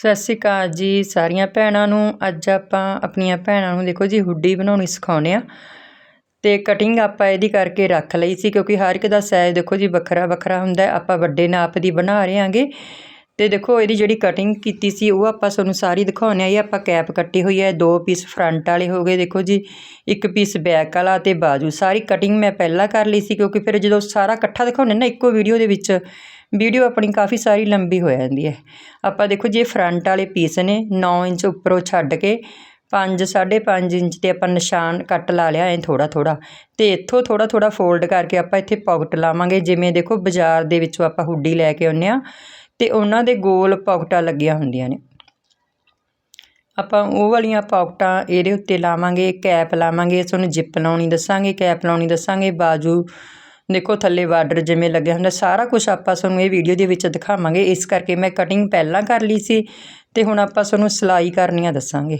ਸਤਿ ਸ਼੍ਰੀ ਅਕਾਲ ਜੀ ਸਾਰੀਆਂ ਭੈਣਾਂ ਨੂੰ। ਅੱਜ ਆਪਾਂ ਆਪਣੀਆਂ ਭੈਣਾਂ ਨੂੰ ਦੇਖੋ ਜੀ, ਹੁੱਡੀ ਬਣਾਉਣੀ ਸਿਖਾਉਂਦੇ ਆ ਤੇ ਕਟਿੰਗ ਆਪਾਂ ਇਹਦੀ ਕਰਕੇ ਰੱਖ ਲਈ ਸੀ ਕਿਉਂਕਿ ਹਰ ਇੱਕ ਦਾ ਸਾਈਜ਼ ਦੇਖੋ ਜੀ, ਵੱਖਰਾ ਵੱਖਰਾ ਹੁੰਦਾ ਹੈ। ਆਪਾਂ ਵੱਡੇ ਨਾਪ ਦੀ ਬਣਾ ਰਹੇ ਆਂਗੇ ਤੇ ਦੇਖੋ, ਇਹਦੀ ਜਿਹੜੀ ਕਟਿੰਗ ਕੀਤੀ ਸੀ, ਉਹ ਆਪਾਂ ਤੁਹਾਨੂੰ ਸਾਰੀ ਦਿਖਾਉਂਦੇ ਆ ਇਹ ਆਪਾਂ ਕੈਪ ਕੱਟੀ ਹੋਈ ਹੈ। ਦੋ ਪੀਸ ਫਰੰਟ ਵਾਲੇ ਹੋ ਗਏ ਦੇਖੋ ਜੀ, ਇੱਕ ਪੀਸ ਬੈਕ ਵਾਲਾ ਤੇ ਬਾਜੂ। ਸਾਰੀ ਕਟਿੰਗ ਮੈਂ ਪਹਿਲਾਂ ਕਰ ਲਈ ਸੀ ਕਿਉਂਕਿ ਫਿਰ ਜਦੋਂ ਸਾਰਾ ਇਕੱਠਾ ਦਿਖਾਉਂਦੇ ਨਾ, ਇੱਕੋ ਵੀਡੀਓ ਦੇ ਵਿੱਚ ਵੀਡੀਓ ਆਪਣੀ ਕਾਫੀ ਸਾਰੀ ਲੰਬੀ ਹੋ ਜਾਂਦੀ ਹੈ। ਆਪਾਂ ਦੇਖੋ ਜੇ ਫਰੰਟ ਵਾਲੇ ਪੀਸ ਨੇ 9 ਇੰਚ ਉੱਪਰੋਂ ਛੱਡ ਕੇ 5 5.5 ਇੰਚ ਤੇ ਆਪਾਂ ਨਿਸ਼ਾਨ ਕੱਟ ਲਾ ਲਿਆ ਐ ਥੋੜਾ ਥੋੜਾ ਤੇ ਇੱਥੋਂ ਥੋੜਾ ਥੋੜਾ ਫੋਲਡ ਕਰਕੇ ਆਪਾਂ ਇੱਥੇ ਪਾਕਟ ਲਾਵਾਂਗੇ। ਜਿਵੇਂ ਦੇਖੋ ਬਾਜ਼ਾਰ ਦੇ ਵਿੱਚੋਂ ਆਪਾਂ ਹੁੱਡੀ ਲੈ ਕੇ ਆਉਂਦੇ ਆ ਤੇ ਉਹਨਾਂ ਦੇ ਗੋਲ ਪਾਕਟਾਂ ਲੱਗੀਆਂ ਹੁੰਦੀਆਂ ਨੇ। ਆਪਾਂ ਉਹ ਵਾਲੀਆਂ ਪਾਕਟਾਂ ਇਹਦੇ ਉੱਤੇ ਲਾਵਾਂਗੇ ਕੈਪ ਲਾਵਾਂਗੇ, ਤੁਹਾਨੂੰ ਜਿੱਪ ਲਾਉਣੀ ਦੱਸਾਂਗੇ ਕੈਪ ਲਾਉਣੀ ਦੱਸਾਂਗੇ, ਬਾਜੂ ਦੇਖੋ ਥੱਲੇ ਬਾਰਡਰ ਜਿਵੇਂ ਲੱਗਿਆ ਹੁੰਦਾ, ਸਾਰਾ ਕੁਝ ਆਪਾਂ ਤੁਹਾਨੂੰ ਇਹ ਵੀਡੀਓ ਦੇ ਵਿੱਚ ਦਿਖਾਵਾਂਗੇ। ਇਸ ਕਰਕੇ ਮੈਂ ਕਟਿੰਗ ਪਹਿਲਾਂ ਕਰ ਲਈ ਸੀ ਤੇ ਹੁਣ ਆਪਾਂ ਤੁਹਾਨੂੰ ਸਿਲਾਈ ਕਰਨੀਆਂ ਦੱਸਾਂਗੇ।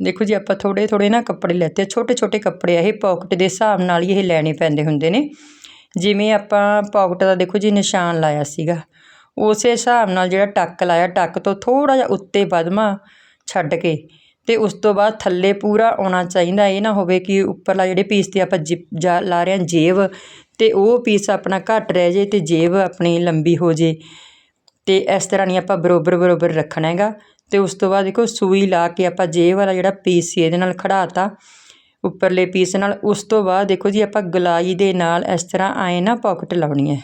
ਦੇਖੋ ਜੀ, ਆਪਾਂ ਥੋੜੇ ਥੋੜੇ ਨਾ ਕੱਪੜੇ ਲੈਤੇ ਛੋਟੇ ਛੋਟੇ ਕੱਪੜੇ ਆ, ਇਹ ਪਾਕਟ ਦੇ ਹਿਸਾਬ ਨਾਲ ਹੀ ਇਹ ਲੈਣੇ ਪੈਂਦੇ ਹੁੰਦੇ ਨੇ। ਜਿਵੇਂ ਆਪਾਂ ਪਾਕਟ ਦਾ ਦੇਖੋ ਜੀ ਨਿਸ਼ਾਨ ਲਾਇਆ ਸੀਗਾ, ਉਸੇ ਹਿਸਾਬ ਨਾਲ ਜਿਹੜਾ ਟੱਕ ਲਾਇਆ, ਟੱਕ ਤੋਂ ਥੋੜਾ ਜਿਹਾ ਉੱਤੇ ਵਧਮਾ ਛੱਡ ਕੇ ਅਤੇ ਉਸ ਤੋਂ ਬਾਅਦ ਥੱਲੇ ਪੂਰਾ ਆਉਣਾ ਚਾਹੀਦਾ, ਇਹ ਨਾ ਹੋਵੇ ਕਿ ਉੱਪਰਲਾ ਜਿਹੜੇ ਪੀਸ ਤੇ ਆਪਾਂ ਜਿਪ ਜਾ ਲਾ ਰਹੇ ਹਾਂ, ਜੇਬ ਅਤੇ ਉਹ ਪੀਸ ਆਪਣਾ ਘੱਟ ਰਹਿ ਜੇ ਅਤੇ ਜੇਬ ਆਪਣੀ ਲੰਬੀ ਹੋ ਜੇ। ਅਤੇ ਇਸ ਤਰ੍ਹਾਂ ਨਹੀਂ ਆਪਾਂ ਬਰੋਬਰ ਬਰੋਬਰ ਰੱਖਣਾ ਹੈਗਾ। ਅਤੇ ਉਸ ਤੋਂ ਬਾਅਦ ਦੇਖੋ ਸੂਈ ਲਾ ਕੇ ਆਪਾਂ ਜੇਬ ਵਾਲਾ ਜਿਹੜਾ ਪੀਸ ਸੀ ਇਹਦੇ ਨਾਲ ਖੜਾ ਤਾ ਉੱਪਰਲੇ ਪੀਸ ਨਾਲ। ਉਸ ਤੋਂ ਬਾਅਦ ਦੇਖੋ ਜੀ ਆਪਾਂ ਗਲਾਈ ਦੇ ਨਾਲ ਇਸ ਤਰ੍ਹਾਂ ਆਏ ਨਾ ਪਾਕਟ ਲਾਉਣੀ ਹੈ।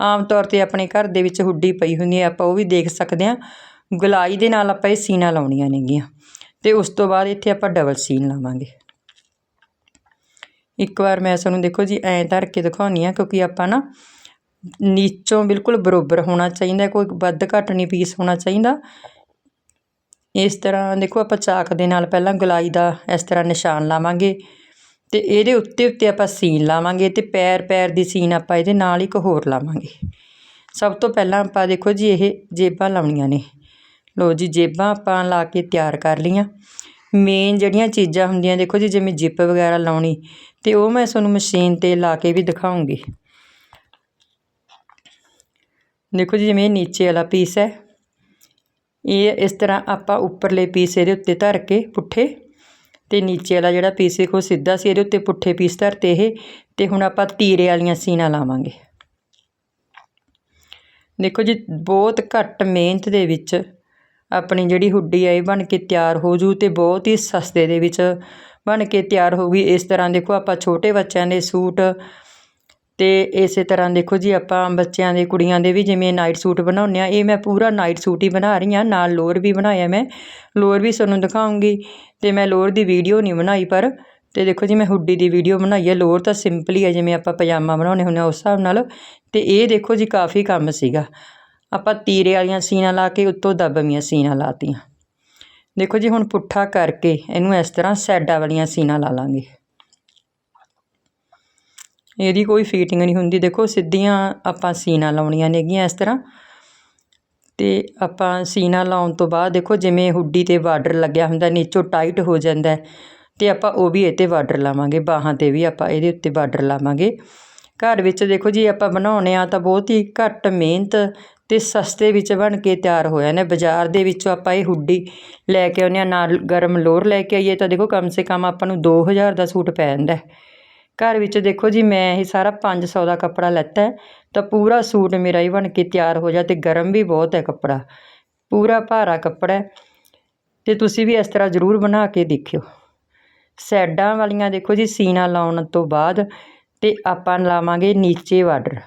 ਆਮ ਤੌਰ ਤੇ ਆਪਣੇ ਘਰ ਦੇ ਵਿੱਚ ਹੁੱਡੀ ਪਈ ਹੁੰਦੀ ਹੈ, ਆਪਾਂ ਉਹ ਵੀ ਦੇਖ ਸਕਦੇ ਹਾਂ। ਗਲਾਈ ਦੇ ਨਾਲ ਆਪਾਂ ਇਹ ਸੀਨਾ ਲਾਉਣੀਆਂ ਨੇਗੀਆਂ। ਤੇ ਉਸ ਤੋਂ ਬਾਅਦ ਇੱਥੇ ਆਪਾਂ ਡਬਲ ਸੀਨ ਲਾਵਾਂਗੇ। ਇੱਕ ਵਾਰ ਮੈਂ ਤੁਹਾਨੂੰ ਦੇਖੋ ਜੀ, ਐਂ ਧਰ ਕੇ ਦਿਖਾਉਣੀ ਆ, ਕਿਉਂਕਿ ਆਪਾਂ ਨਾ ਨੀਚੋਂ ਬਿਲਕੁਲ ਬਰੋਬਰ ਹੋਣਾ ਚਾਹੀਦਾ, ਕੋਈ ਵੱਧ ਘੱਟ ਨਹੀਂ ਪੀਸ ਹੋਣਾ ਚਾਹੀਦਾ। ਇਸ ਤਰ੍ਹਾਂ ਦੇਖੋ ਆਪਾਂ ਚਾਕ ਦੇ ਨਾਲ ਪਹਿਲਾਂ ਗਲਾਈ ਦਾ ਇਸ ਤਰ੍ਹਾਂ ਨਿਸ਼ਾਨ ਲਾਵਾਂਗੇ ਤੇ ਇਹਦੇ ਉੱਤੇ ਉੱਤੇ ਆਪਾਂ ਸੀਨ ਲਾਵਾਂਗੇ ਤੇ ਪੈਰ ਪੈਰ ਦੀ ਸੀਨ ਆਪਾਂ ਇਹਦੇ ਨਾਲ ਇੱਕ ਹੋਰ ਲਾਵਾਂਗੇ। ਸਭ ਤੋਂ ਪਹਿਲਾਂ ਆਪਾਂ ਦੇਖੋ ਜੀ, ਇਹ ਜੇਬਾਂ ਲਾਉਣੀਆਂ ਨੇ। ਲਓ ਜੀ, ਜੇਬਾਂ ਆਪਾਂ ਲਾ ਕੇ ਤਿਆਰ ਕਰ ਲਈਆਂ। ਮੇਨ ਜਿਹੜੀਆਂ ਚੀਜ਼ਾਂ ਹੁੰਦੀਆਂ, ਦੇਖੋ ਜੀ, ਜਿਵੇਂ ਜਿੱਪ ਵਗੈਰਾ ਲਾਉਣੀ, ਤੇ ਉਹ ਮੈਂ ਤੁਹਾਨੂੰ ਮਸ਼ੀਨ ਤੇ ਲਾ ਕੇ ਵੀ ਦਿਖਾਉਂਗੀ। ਦੇਖੋ ਜੀ, ਜਿਵੇਂ ਨੀਚੇ ਵਾਲਾ ਪੀਸ ਹੈ। ਇਹ ਇਸ ਤਰ੍ਹਾਂ ਆਪਾਂ ਉੱਪਰਲੇ ਪੀਸ ਇਹਦੇ ਉੱਤੇ ਧਰ ਕੇ ਪੁੱਠੇ, ਤੇ ਨੀਚੇ ਵਾਲਾ ਜਿਹੜਾ ਪੀਸ ਦੇਖੋ, ਸਿੱਧਾ ਸੀ, ਇਹਦੇ ਉੱਤੇ ਪੁੱਠੇ ਪੀਸ ਧਰਤੇ ਇਹ, ਤੇ ਹੁਣ ਆਪਾਂ ਤੀਰੇ ਵਾਲੀਆਂ ਸੀਨਾ ਲਾਵਾਂਗੇ। ਦੇਖੋ ਜੀ, ਬਹੁਤ ਘੱਟ ਮਿਹਨਤ ਦੇ ਵਿੱਚ ਆਪਣੀ ਜਿਹੜੀ ਹੁੱਡੀ ਆ, ਇਹ ਬਣ ਕੇ ਤਿਆਰ ਹੋ ਜੂ ਅਤੇ ਬਹੁਤ ਹੀ ਸਸਤੇ ਦੇ ਵਿੱਚ ਬਣ ਕੇ ਤਿਆਰ ਹੋਊਗੀ ਇਸ ਤਰ੍ਹਾਂ ਦੇਖੋ, ਆਪਾਂ ਛੋਟੇ ਬੱਚਿਆਂ ਦੇ ਸੂਟ ਅਤੇ ਇਸੇ ਤਰ੍ਹਾਂ ਦੇਖੋ ਜੀ, ਆਪਾਂ ਬੱਚਿਆਂ ਦੇ, ਕੁੜੀਆਂ ਦੇ ਵੀ ਜਿਵੇਂ ਨਾਈਟ ਸੂਟ ਬਣਾਉਂਦੇ ਆ ਇਹ ਮੈਂ ਪੂਰਾ ਨਾਈਟ ਸੂਟ ਹੀ ਬਣਾ ਰਹੀ ਹਾਂ, ਨਾਲ ਲੋਅਰ ਵੀ ਬਣਾਇਆ ਮੈਂ। ਲੋਅਰ ਵੀ ਤੁਹਾਨੂੰ ਦਿਖਾਉਂਗੀ ਅਤੇ ਮੈਂ ਲੋਅਰ ਦੀ ਵੀਡੀਓ ਨਹੀਂ ਬਣਾਈ, ਪਰ ਅਤੇ ਦੇਖੋ ਜੀ, ਮੈਂ ਹੁੱਡੀ ਦੀ ਵੀਡੀਓ ਬਣਾਈ ਹੈ। ਲੋਅਰ ਤਾਂ ਸਿੰਪਲ ਹੀ ਹੈ, ਜਿਵੇਂ ਆਪਾਂ ਪਜਾਮਾ ਬਣਾਉਣੇ ਹੁੰਦੇ ਆ ਉਸ ਹਿਸਾਬ ਨਾਲ ਅਤੇ ਇਹ ਦੇਖੋ ਜੀ, ਕਾਫੀ ਕੰਮ ਸੀਗਾ। ਆਪਾਂ ਤੀਰੇ ਵਾਲੀਆਂ ਸੀਨਾ ਲਾ ਕੇ ਉੱਤੋਂ ਦਬਵੀਆਂ ਸੀਨਾ ਲਾਤੀਆਂ। ਦੇਖੋ ਜੀ, ਹੁਣ ਪੁੱਠਾ ਕਰਕੇ ਇਹਨੂੰ ਇਸ ਤਰ੍ਹਾਂ ਸੈਡਾ ਵਾਲੀਆਂ ਸੀਨਾ ਲਾ ਲਾਂਗੇ। ਇਹਦੀ ਕੋਈ ਫੀਟਿੰਗ ਨਹੀਂ ਹੁੰਦੀ। ਦੇਖੋ, ਸਿੱਧੀਆਂ ਆਪਾਂ ਸੀਨਾ ਲਾਉਣੀਆਂ ਨੇਗੀਆਂ ਇਸ ਤਰ੍ਹਾਂ। ਤੇ ਆਪਾਂ ਸੀਨਾ ਲਾਉਣ ਤੋਂ ਬਾਅਦ ਦੇਖੋ, ਜਿਵੇਂ ਹੁੱਡੀ ਤੇ ਬਾਰਡਰ ਲੱਗਿਆ ਹੁੰਦਾ, ਨੀਚੋਂ ਟਾਈਟ ਹੋ ਜਾਂਦਾ ਤੇ ਆਪਾਂ ਉਹ ਵੀ ਇਹ ਤੇ ਬਾਰਡਰ ਲਾਵਾਂਗੇ। ਬਾਹਾਂ ਤੇ ਵੀ ਆਪਾਂ ਇਹਦੇ ਉੱਤੇ ਬਾਰਡਰ ਲਾਵਾਂਗੇ। ਘਰ ਵਿੱਚ ਦੇਖੋ ਜੀ, ਆਪਾਂ ਬਣਾਉਣੇ ਆ ਤਾਂ ਬਹੁਤ ਹੀ ਘੱਟ ਮਿਹਨਤ ਅਤੇ ਸਸਤੇ ਵਿੱਚ ਬਣ ਕੇ ਤਿਆਰ ਹੋਇਆ ਨੇ। ਬਾਜ਼ਾਰ ਦੇ ਵਿੱਚੋਂ ਆਪਾਂ ਇਹ ਹੁੱਡੀ ਲੈ ਕੇ ਆਉਂਦੇ ਹਾਂ, ਨਾਲ ਗਰਮ ਲੋਅਰ ਲੈ ਕੇ ਆਈਏ ਤਾਂ ਦੇਖੋ ਕਮ ਸੇ ਕਮ ਆਪਾਂ ਨੂੰ ਦੋ ਹਜ਼ਾਰ ਦਾ ਸੂਟ ਪੈ ਜਾਂਦਾ ਘਰ ਵਿੱਚ ਦੇਖੋ ਜੀ, ਮੈਂ ਇਹ ਸਾਰਾ 500 ਦਾ ਕੱਪੜਾ ਲੈਤਾ ਤਾਂ ਪੂਰਾ ਸੂਟ ਮੇਰਾ ਹੀ ਬਣ ਕੇ ਤਿਆਰ ਹੋ ਜਾ ਅਤੇ ਗਰਮ ਵੀ ਬਹੁਤ ਹੈ ਕੱਪੜਾ। ਪੂਰਾ ਭਾਰਾ ਕੱਪੜਾ ਤੇ ਤੁਸੀਂ ਵੀ ਇਸ ਤਰ੍ਹਾਂ ਜ਼ਰੂਰ ਬਣਾ ਕੇ ਦੇਖਿਓ। ਸੈਡਾਂ ਵਾਲੀਆਂ ਦੇਖੋ ਜੀ ਸੀਨਾ ਲਾਉਣ ਤੋਂ ਬਾਅਦ ਤੇ ਆਪਾਂ ਲਾਵਾਂਗੇ ਨੀਚੇ ਬਾਰਡਰ।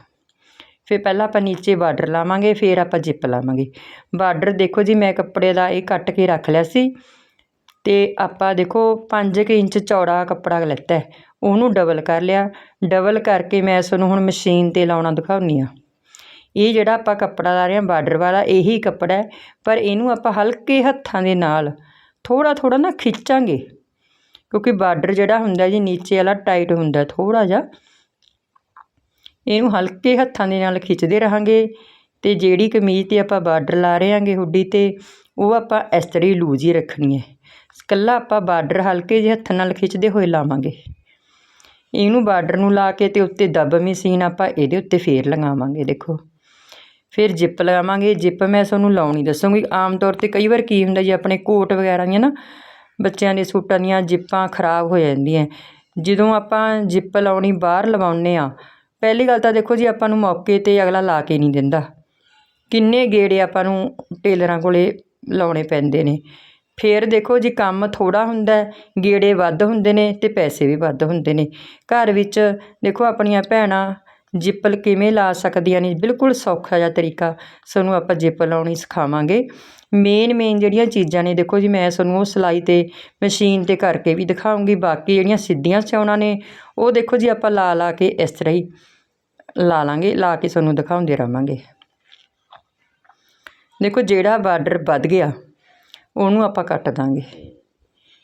ਫਿਰ ਪਹਿਲਾਂ ਆਪਾਂ ਨੀਚੇ ਬਾਰਡਰ ਲਾਵਾਂਗੇ, ਫਿਰ ਆਪਾਂ ਜਿੱਪ ਲਾਵਾਂਗੇ। ਬਾਰਡਰ ਦੇਖੋ ਜੀ, ਮੈਂ ਕੱਪੜੇ ਦਾ ਇਹ ਕੱਟ ਕੇ ਰੱਖ ਲਿਆ ਸੀ। ਤੇ ਆਪਾਂ ਦੇਖੋ 5 ਇੰਚ ਚੌੜਾ ਕੱਪੜਾ ਲੈਤਾ ਉਹਨੂੰ ਡਬਲ ਕਰ ਲਿਆ। ਡਬਲ ਕਰਕੇ ਮੈਂ ਇਸ ਨੂੰ ਹੁਣ ਮਸ਼ੀਨ ਤੇ ਲਾਉਣਾ ਦਿਖਾਉਣੀ ਆ ਇਹ ਜਿਹੜਾ ਆਪਾਂ ਕੱਪੜਾ ਲਾ ਰਹੇ ਹਾਂ ਬਾਰਡਰ ਵਾਲਾ, ਇਹੀ ਕੱਪੜਾ ਹੈ। ਪਰ ਇਹਨੂੰ ਆਪਾਂ ਹਲਕੇ ਹੱਥਾਂ ਦੇ ਨਾਲ ਥੋੜਾ ਥੋੜਾ ਨਾ ਖਿੱਚਾਂਗੇ। ਕਿਉਂਕਿ ਬਾਰਡਰ ਜਿਹੜਾ ਹੁੰਦਾ ਜੀ, ਨੀਚੇ ਵਾਲਾ ਟਾਈਟ ਹੁੰਦਾ ਥੋੜਾ ਜਿਹਾ। ਇਹਨੂੰ ਹਲਕੇ ਹੱਥਾਂ ਦੇ ਨਾਲ ਖਿੱਚਦੇ ਰਹਾਂਗੇ ਤੇ ਜਿਹੜੀ ਕਮੀਜ਼ ਤੇ ਆਪਾਂ ਬਾਰਡਰ ਲਾ ਰਹੇ ਹਾਂਗੇ ਹੁੱਡੀ ਤੇ, ਉਹ ਆਪਾਂ ਇਸ ਤਰ੍ਹਾਂ ਹੀ ਲੂਜ ਹੀ ਰੱਖਣੀ ਹੈ। ਇਕੱਲਾ ਆਪਾਂ ਬਾਰਡਰ ਹਲਕੇ ਜਿਹੇ ਹੱਥ ਨਾਲ ਖਿੱਚਦੇ ਹੋਏ ਲਾਵਾਂਗੇ। ਇਹਨੂੰ ਬਾਰਡਰ ਨੂੰ ਲਾ ਕੇ ਤੇ ਉੱਤੇ ਦੱਬ ਮਸ਼ੀਨ ਆਪਾਂ ਇਹਦੇ ਉੱਤੇ ਫੇਰ ਲਗਾਵਾਂਗੇ ਦੇਖੋ। ਫਿਰ ਜਿੱਪ ਲਗਾਵਾਂਗੇ, ਜਿੱਪ ਮੈਂ ਤੁਹਾਨੂੰ ਲਾਉਣੀ ਦੱਸੂਗੀ। ਆਮ ਤੌਰ ਤੇ ਕਈ ਵਾਰ ਕੀ ਹੁੰਦਾ ਜੀ, ਆਪਣੇ ਕੋਟ ਵਗੈਰਾ ਦੀਆਂ ਨਾ, ਬੱਚਿਆਂ ਦੇ ਸੂਟਾਂ ਦੀਆਂ ਜਿੱਪਾਂ ਖਰਾਬ ਹੋ ਜਾਂਦੀਆਂ। ਜਦੋਂ ਆਪਾਂ ਜਿੱਪ ਲਾਉਣੀ ਬਾਹਰ ਲਵਾਉਂਦੇ ਆ ਪਹਿਲੀ ਗੱਲ ਤਾਂ ਦੇਖੋ ਜੀ, ਆਪਾਂ ਨੂੰ ਮੌਕੇ ਤੇ ਅਗਲਾ ਲਾ ਕੇ ਨਹੀਂ ਦਿੰਦਾ। ਕਿੰਨੇ ਗੇੜੇ ਆਪਾਂ ਨੂੰ ਟੇਲਰਾਂ ਕੋਲੇ ਲਾਉਣੇ ਪੈਂਦੇ ਨੇ। ਫਿਰ ਦੇਖੋ ਜੀ, ਕੰਮ ਥੋੜਾ ਹੁੰਦਾ ਗੇੜੇ ਵੱਧ ਹੁੰਦੇ ਨੇ ਤੇ ਪੈਸੇ ਵੀ ਵੱਧ ਹੁੰਦੇ ਨੇ। ਘਰ ਵਿੱਚ ਦੇਖੋ, ਆਪਣੀਆਂ ਭੈਣਾਂ ਜਿੱਪਲ ਕਿਵੇਂ ਲਾ ਸਕਦੀਆਂ ਨੇ, ਬਿਲਕੁਲ ਸੌਖਾ ਜਿਹਾ ਤਰੀਕਾ ਸਾਨੂੰ ਆਪਾਂ ਜਿੱਪ ਲਾਉਣੀ ਸਿਖਾਵਾਂਗੇ। ਮੇਨ ਮੇਨ ਜਿਹੜੀਆਂ ਚੀਜ਼ਾਂ ਨੇ, ਦੇਖੋ ਜੀ, ਮੈਂ ਤੁਹਾਨੂੰ ਉਹ ਸਿਲਾਈ ਤੇ ਮਸ਼ੀਨ ਤੇ ਕਰਕੇ ਵੀ ਦਿਖਾਉਂਗੀ, ਬਾਕੀ ਜਿਹੜੀਆਂ ਸਿੱਧੀਆਂ ਸਿਉਣਾ ਨੇ, ਉਹ ਦੇਖੋ ਜੀ, ਆਪਾਂ ਲਾ ਲਾ ਕੇ ਇਸ ਤਰ੍ਹਾਂ ਹੀ ਲਾ ਲਾਂਗੇ, ਲਾ ਕੇ ਤੁਹਾਨੂੰ ਦਿਖਾਉਂਦੇ ਰਵਾਂਗੇ। ਦੇਖੋ, ਜਿਹੜਾ ਬਾਰਡਰ ਵੱਧ ਗਿਆ, ਉਹਨੂੰ ਆਪਾਂ ਕੱਟ ਦਾਂਗੇ।